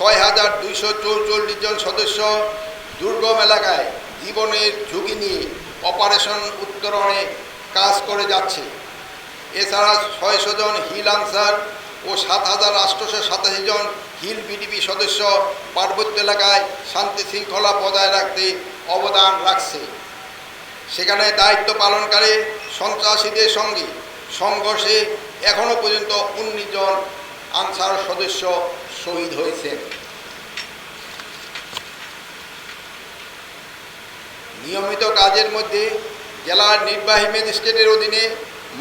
ছয় হাজার দুইশো জন সদস্য দুর্গম এলাকায় জীবনের ঝুঁকি নিয়ে অপারেশন উত্তরণে কাজ করে যাচ্ছে। এছাড়া ছয়শো জন হিল আনসার ও সাত হাজার আটশোশো সাতাশি জন হিল বিডিপি সদস্য পার্বত্য এলাকায় শান্তি শৃঙ্খলা বজায় রাখতে অবদান রাখছে। সেখানে দায়িত্ব পালনকারী সন্ত্রাসীদের সঙ্গে সংঘর্ষে এখনও পর্যন্ত উনিশ জন আনসার সদস্য শহীদ হয়েছেন নিয়মিত কাজের মধ্যে জেলার নির্বাহী ম্যাজিস্ট্রেটের অধীনে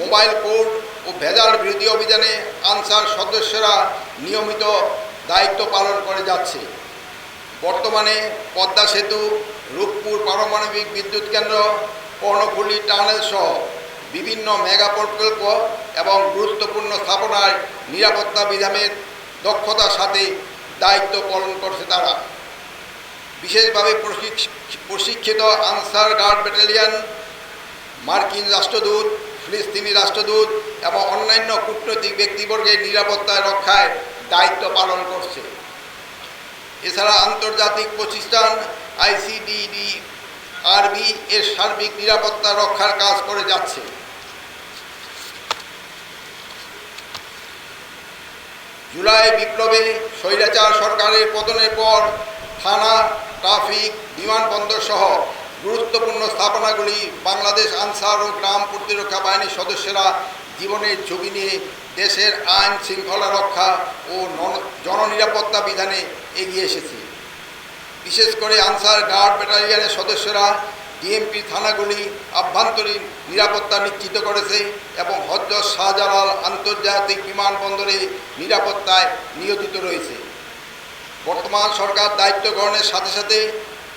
মোবাইল কোর্ট ও ভেজাল বিরোধী অভিযানে আনসার সদস্যরা নিয়মিত দায়িত্ব পালন করে যাচ্ছে। বর্তমানে পদ্মা সেতু, রূপপুর পারমাণবিক বিদ্যুৎ কেন্দ্র, কর্ণফুলি টানেল সহ বিভিন্ন মেগা প্রকল্প এবং গুরুত্বপূর্ণ স্থাপনায় নিরাপত্তা বিধানের দক্ষতার সাথে দায়িত্ব পালন করছে তারা। বিশেষভাবে প্রশিক্ষ- প্রশিক্ষিত আনসার গার্ড ব্যাটালিয়ন, মার্কিন রাষ্ট্রদূত, ফিলিস্তিনি রাষ্ট্রদূত এবং অন্যান্য কূটনৈতিক ব্যক্তিবর্গের নিরাপত্তা রক্ষায় দায়িত্ব পালন করছে। এছাড়া আন্তর্জাতিক প্রতিষ্ঠান আইসিডিডি আরবি এর সার্বিক নিরাপত্তা রক্ষার কাজ করে যাচ্ছে। জুলাই বিপ্লবে স্বৈরাচার সরকারের পতনের পর থানা, ট্রাফিক, বিমানবন্দর সহ গুরুত্বপূর্ণ স্থাপনাগুলি বাংলাদেশ আনসার ও গ্রাম প্রতিরক্ষা বাহিনীর সদস্যরা জীবনের ঝুঁকি নিয়ে দেশের আইন শৃঙ্খলা রক্ষা ও নন- জননিরাপত্তা বিধানে এগিয়ে এসেছে। বিশেষ করে আনসার গার্ড ব্যাটালিয়নের সদস্যরা ডিএমপি থানাগুলি আভ্যন্তরীণ নিরাপত্তা নিশ্চিত করেছে এবং হজরত শাহজালাল আন্তর্জাতিক বিমানবন্দরে নিরাপত্তায় নিয়োজিত রয়েছে। বর্তমান সরকার দায়িত্ব গ্রহণের সাথে সাথে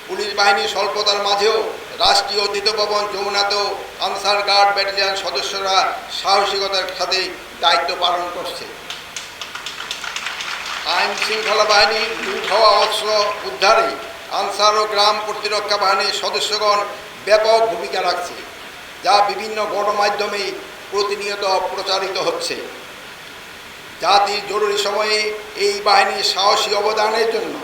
পুলিশ বাহিনীর স্বল্পতার মাঝেও রাষ্ট্রীয় অতীত ভবন যমুনাতেও আনসার গার্ড ব্যাটালিয়ন সদস্যরা সাহসিকতার সাথে দায়িত্ব পালন করছে। আইন শৃঙ্খলা বাহিনীর লুট হওয়া অস্ত্র উদ্ধারে আনসার ও গ্রাম প্রতিরক্ষা বাহিনীর সদস্যগণ ব্যাপক ভূমিকা রাখছে, যা বিভিন্ন গণমাধ্যমে প্রতিনিয়ত প্রচারিত হচ্ছে। জাতির জরুরি সময়ে এই বাহিনীর সাহসী অবদানের জন্য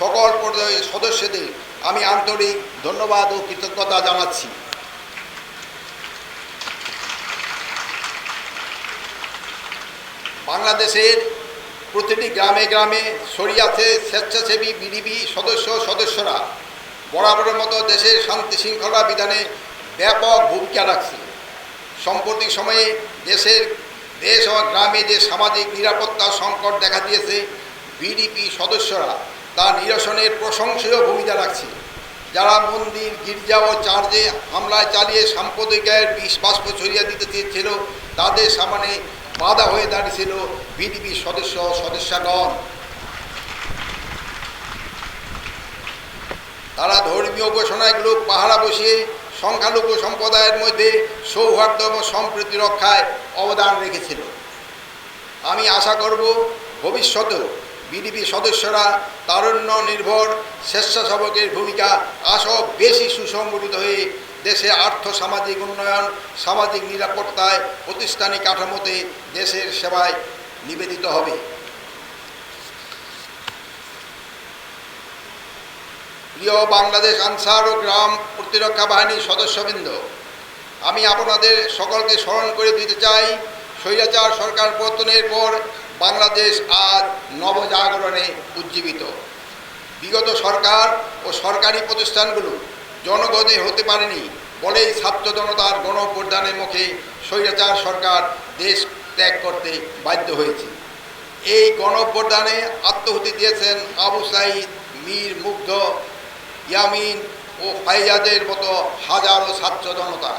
সকল পর্যায়ের সদস্যদের আমি আন্তরিক ধন্যবাদ ও কৃতজ্ঞতা জানাচ্ছি। বাংলাদেশের প্রতিটি গ্রামে গ্রামে ছড়িয়ে স্বেচ্ছাসেবী, বিডিবি সদস্য সদস্যরা বরাবরের মতো দেশের শান্তি শৃঙ্খলা বিধানে ব্যাপক ভূমিকা রাখছে। সাম্প্রতিক সময়ে দেশের, দেশ ও গ্রামে যে সামাজিক নিরাপত্তা সংকট দেখা দিয়েছে, বিডিপি সদস্যরা তা নিরসনের প্রশংসীয় ভূমিকা রাখছে। যারা মন্দির, গির্জা ও চার্চে হামলায় চালিয়ে সাম্প্রদায়িকের বিষ বাষ্প ছড়িয়ে দিতে চেয়েছিল, তাদের সামনে বাধা হয়ে দাঁড়িয়েছিল বিডিপি সদস্য সদস্যগণ। তারা ধর্মীয় উপাসনাগুলো পাহারা বসিয়ে সংখ্যালঘু সম্প্রদায়ের মধ্যে সৌহার্দ্য এবং সম্প্রীতি রক্ষায় অবদান রেখেছিল। আমি আশা করব ভবিষ্যতেও বিডিপি সদস্যরা তারুণ্য নির্ভর স্বেচ্ছাসেবকের ভূমিকা আশও বেশি সুসংগঠিত হয়ে দেশে আর্থ, সামাজিক উন্নয়ন, সামাজিক নিরাপত্তায় প্রতিষ্ঠানিক কাঠামোতে দেশের সেবায় নিবেদিত হবে। প্রিয় বাংলাদেশ আনসার ও গ্রাম প্রতিরক্ষা বাহিনীর সদস্যবৃন্দ, আমি আপনাদের সকলকে স্মরণ করে দিতে চাই, স্বৈরাচার সরকার পতনের পর বাংলাদেশ আজ নবজাগরণে উজ্জীবিত। বিগত সরকার ও সরকারি প্রতিষ্ঠানগুলো জনগণে হতে পারেনি বলেই ছাত্র জনতার গণপ্রদানের মুখে স্বৈরাচার সরকার দেশ ত্যাগ করতে বাধ্য হয়েছে। এই গণপ্রদানে আত্মহুতি দিয়েছেন আবু সাইদ, মীর, মুগ্ধ, ইয়ামিন ও ফাইজাদের মতো হাজারো ছাত্র জনতা।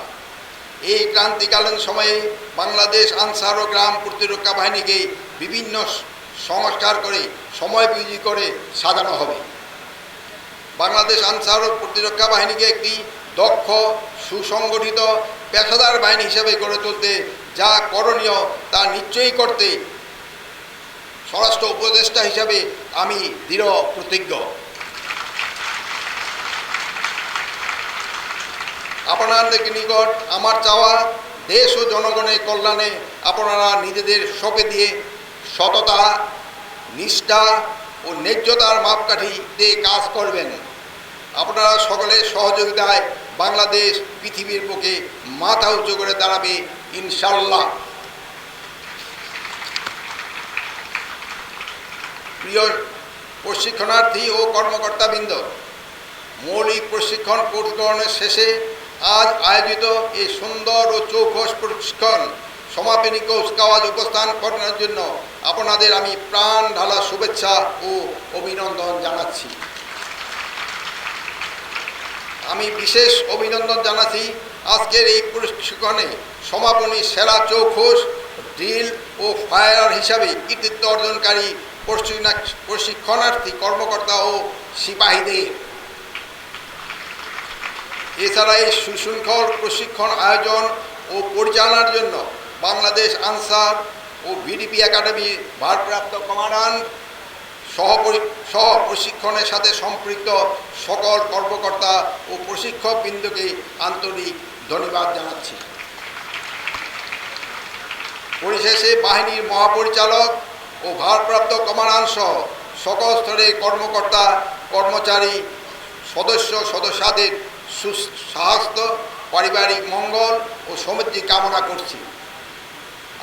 এই ক্রান্তিকালীন সময়ে বাংলাদেশ আনসার ও গ্রাম প্রতিরক্ষা বাহিনীকে বিভিন্ন সংস্কার করে সময়োপযোগী করে সাজানো হবে। বাংলাদেশ আনসার ও প্রতিরক্ষা বাহিনীকে একটি দক্ষ, সুসংগঠিত পেশাদার বাহিনী হিসেবে গড়ে তুলতে যা করণীয় তা নিশ্চয়ই করতে স্বরাষ্ট্র উপদেষ্টা হিসাবে আমি দৃঢ় প্রতিজ্ঞ। আপনাদের নিকট আমার চাওয়া দেশ ও জনগণের কল্যাণে আপনারা নিজেদের সঁপে দিয়ে সততা, নিষ্ঠা ও ন্যায্যতার মাপকাঠিতে কাজ করবেন। আপনারা সকলের সহযোগিতায় বাংলাদেশ পৃথিবীর বুকে মাথা উঁচু করে দাঁড়াবে ইনশাল্লাহ প্রিয় প্রশিক্ষণার্থী ও কর্মকর্তাবৃন্দ, মৌলিক প্রশিক্ষণ কোর্সগ্রহণের শেষে আজ আয়োজিত এই সুন্দর ও চৌখস প্রশিক্ষণ সমাপনী কুচকাওয়াজ উপস্থান করানোর জন্য আপনাদের আমি প্রাণ ঢালা শুভেচ্ছা ও অভিনন্দন জানাচ্ছি। আমি বিশেষ অভিনন্দন জানাচ্ছি আজকের এই প্রশিক্ষণে সমাপনী সেরা চৌখোস ড্রিল ও ফায়ার হিসাবে কৃতিত্ব অর্জনকারী প্রশিক্ষণার্থী, কর্মকর্তা ও সিপাহীদের। এছাড়া এই সুশৃঙ্খল প্রশিক্ষণ আয়োজন ও পরিচালনার জন্য বাংলাদেশ আনসার ও ভিডিপি একাডেমি ভারপ্রাপ্ত কমান্ডান্ট সহপরি সহ প্রশিক্ষণের সাথে সম্পৃক্ত সকল কর্মকর্তা ও প্রশিক্ষক বৃন্দকে আন্তরিক ধন্যবাদ জানাচ্ছি। পরিশেষে বাহিনীর মহাপরিচালক ও ভারপ্রাপ্ত কমান্ডান্ট সহ সকল স্তরের কর্মকর্তা, কর্মচারী, সদস্য, সদস্যদের সুস্বাস্থ্য, পারিবারিক মঙ্গল ও সমৃদ্ধি কামনা করছি।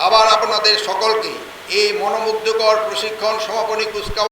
আবার আপনাদের সকলকে এই মনোমুগ্ধকর প্রশিক্ষণ সমাপনী কুচকাওয়াজ